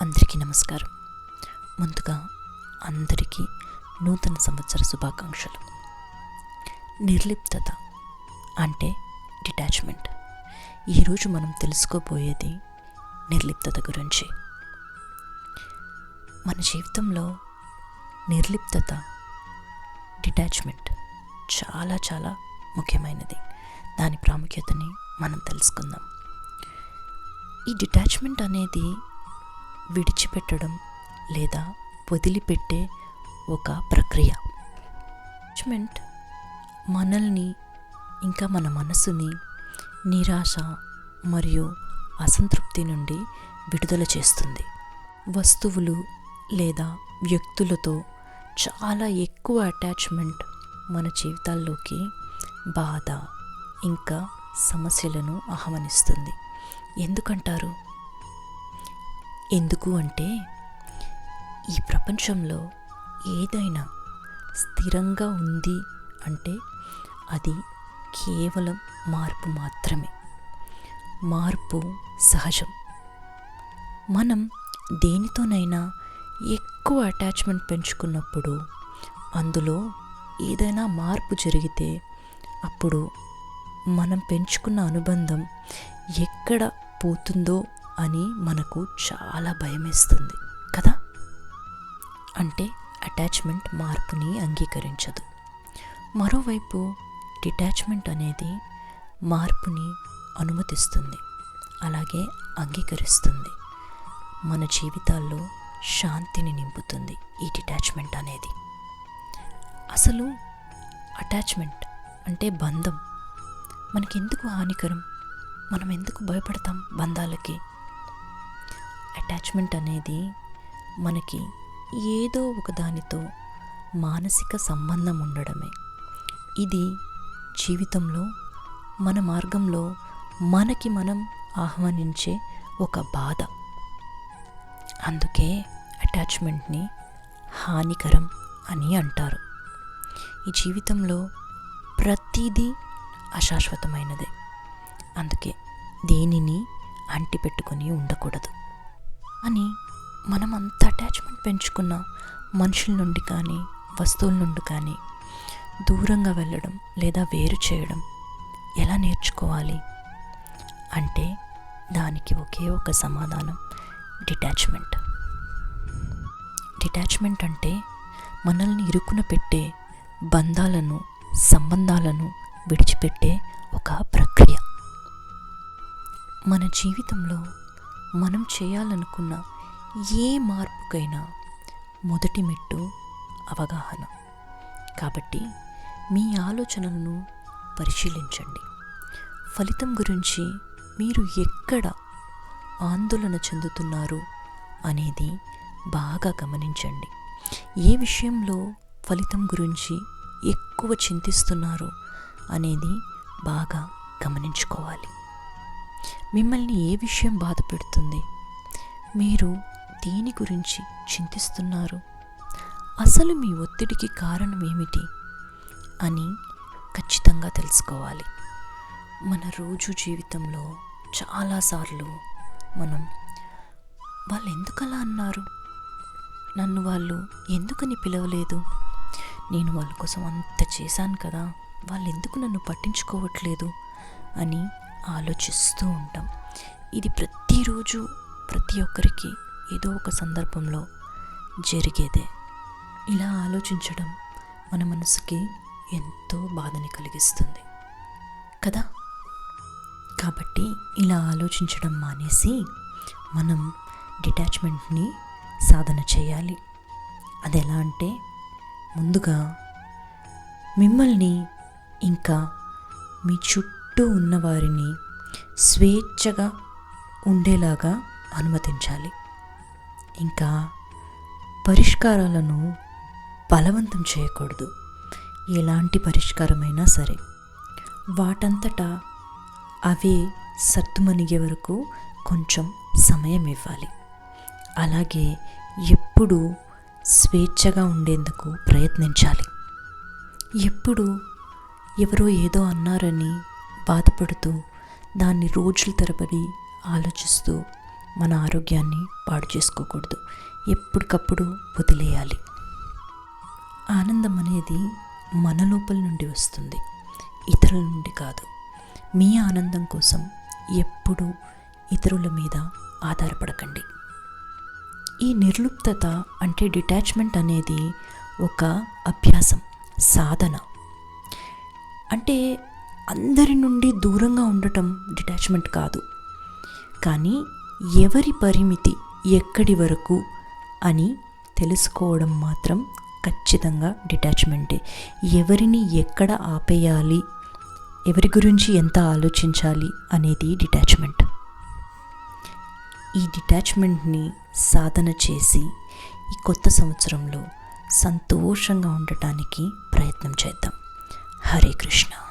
అందరికీ నమస్కారం. ముందుగా అందరికీ నూతన సంవత్సర శుభాకాంక్షలు. నిర్లిప్తత అంటే డిటాచ్మెంట్. ఈరోజు మనం తెలుసుకోబోయేది నిర్లిప్తత గురించి. మన జీవితంలో నిర్లిప్తత డిటాచ్మెంట్ చాలా చాలా ముఖ్యమైనది. దాని ప్రాముఖ్యతని మనం తెలుసుకుందాం. ఈ డిటాచ్మెంట్ అనేది విడిచిపెట్టడం లేదా వదిలిపెట్టే ఒక ప్రక్రియ. అటాచ్మెంట్ మనల్ని ఇంకా మన మనసుని నిరాశ మరియు అసంతృప్తి నుండి విడుదల చేస్తుంది. వస్తువులు లేదా వ్యక్తులతో చాలా ఎక్కువ అటాచ్మెంట్ మన జీవితాల్లోకి బాధ ఇంకా సమస్యలను ఆహ్వానిస్తుంది. ఎందుకంటారు? ఎందుకు అంటే ఈ ప్రపంచంలో ఏదైనా స్థిరంగా ఉంది అంటే అది కేవలం మార్పు మాత్రమే. మార్పు సహజం. మనం దేనితోనైనా ఎక్కువ అటాచ్మెంట్ పెంచుకున్నప్పుడు అందులో ఏదైనా మార్పు జరిగితే అప్పుడు మనం పెంచుకున్న అనుబంధం ఎక్కడ పోతుందో అని మనకు చాలా భయమేస్తుంది కదా? అంటే అటాచ్మెంట్ మార్పుని అంగీకరించదు. మరోవైపు డిటాచ్మెంట్ అనేది మార్పుని అనుమతిస్తుంది అలాగే అంగీకరిస్తుంది. మన జీవితాల్లో శాంతిని నింపుతుంది ఈ డిటాచ్మెంట్ అనేది. అసలు అటాచ్మెంట్ అంటే బంధం. మనకెందుకు హానికరం? మనం ఎందుకు భయపడతాం బంధాలకి? అటాచ్మెంట్ అనేది మనకి ఏదో ఒక దానితో మానసిక సంబంధం ఉండడమే. ఇది జీవితంలో మన మార్గంలో మనకి మనం ఆహ్వానించే ఒక బాధ. అందుకే అటాచ్మెంట్ని హానికరం అని అంటారు. ఈ జీవితంలో ప్రతిదీ అశాశ్వతమైనదే. అందుకే దేనిని అంటిపెట్టుకొని ఉండకూడదు. అని మనం అంత అటాచ్మెంట్ పెంచుకున్న మనుషుల నుండి కానీ వస్తువుల నుండి కానీ దూరంగా వెళ్ళడం లేదా వేరు చేయడం ఎలా నేర్చుకోవాలి? అంటే దానికి ఒకే ఒక సమాధానం డిటాచ్మెంట్ డిటాచ్మెంట్ అంటే మనల్ని ఇరుకున పెట్టే బంధాలను సంబంధాలను విడిచిపెట్టే ఒక ప్రక్రియ. మన జీవితంలో మనం చేయాలనుకున్న ఏ మార్పుకైనా మొదటి మెట్టు అవగాహన. కాబట్టి మీ ఆలోచనలను పరిశీలించండి. ఫలితం గురించి మీరు ఎక్కడ ఆందోళన చెందుతున్నారు అనేది బాగా గమనించండి. ఏ విషయంలో ఫలితం గురించి ఎక్కువ చింతిస్తున్నారు అనేది బాగా గమనించుకోవాలి. మిమ్మల్ని ఏ విషయం బాధ పెడుతుంది మీరు దేని గురించి చింతిస్తున్నారు? అసలు మీ ఒత్తిడికి కారణం ఏమిటి? అని ఖచ్చితంగా తెలుసుకోవాలి. మన రోజు జీవితంలో చాలాసార్లు మనం వాళ్ళు ఎందుకలా అన్నారు? నన్ను వాళ్ళు ఎందుకని పిలవలేదు? నేను వాళ్ళ కోసం అంత చేశాను కదా వాళ్ళు ఎందుకు నన్ను పట్టించుకోవట్లేదు? అని ఆలోచిస్తూ ఉంటాం. ఇది ప్రతిరోజు ప్రతి ఒక్కరికి ఏదో ఒక సందర్భంలో జరిగేదే. ఇలా ఆలోచించడం మన మనసుకి ఎంతో బాధని కలిగిస్తుంది. కదా? కాబట్టి ఇలా ఆలోచించడం మానేసి మనం డిటాచ్మెంట్ని సాధన చేయాలి. అది ఎలా అంటే ముందుగా మిమ్మల్ని ఇంకా మీ చుట్టూ చుట్టూ ఉన్నవారిని స్వేచ్ఛగా ఉండేలాగా అనుమతించాలి. ఇంకా పరిష్కారాలను బలవంతం చేయకూడదు. ఎలాంటి పరిష్కారమైనా సరే. వాటంతటా అవే సర్దుమనిగే వరకు కొంచెం సమయం ఇవ్వాలి. అలాగే ఎప్పుడు స్వేచ్ఛగా ఉండేందుకు ప్రయత్నించాలి. ఎప్పుడు ఎవరో ఏదో అన్నారని బాధపడుతూ దాన్ని రోజుల తరబడి ఆలోచిస్తూ మన ఆరోగ్యాన్ని పాడు చేసుకోకూడదు. ఎప్పటికప్పుడు వదిలేయాలి. ఆనందం అనేది మన లోపల నుండి వస్తుంది. ఇతరుల నుండి కాదు. మీ ఆనందం కోసం ఎప్పుడూ ఇతరుల మీద ఆధారపడకండి. ఈ నిర్లుప్తత అంటే డిటాచ్మెంట్ అనేది ఒక అభ్యాసం సాధన. అంటే అందరి నుండి దూరంగా ఉండటం డిటాచ్మెంట్ కాదు. కానీ ఎవరి పరిమితి ఎక్కడి వరకు అని తెలుసుకోవడం మాత్రం ఖచ్చితంగా డిటాచ్మెంటే ఎవరిని ఎక్కడ ఆపేయాలి ఎవరి గురించి ఎంత ఆలోచించాలి అనేది డిటాచ్మెంట్ ఈ డిటాచ్మెంట్ని సాధన చేసి ఈ కొత్త సంవత్సరంలో సంతోషంగా ఉండటానికి ప్రయత్నం చేద్దాం. హరే కృష్ణ.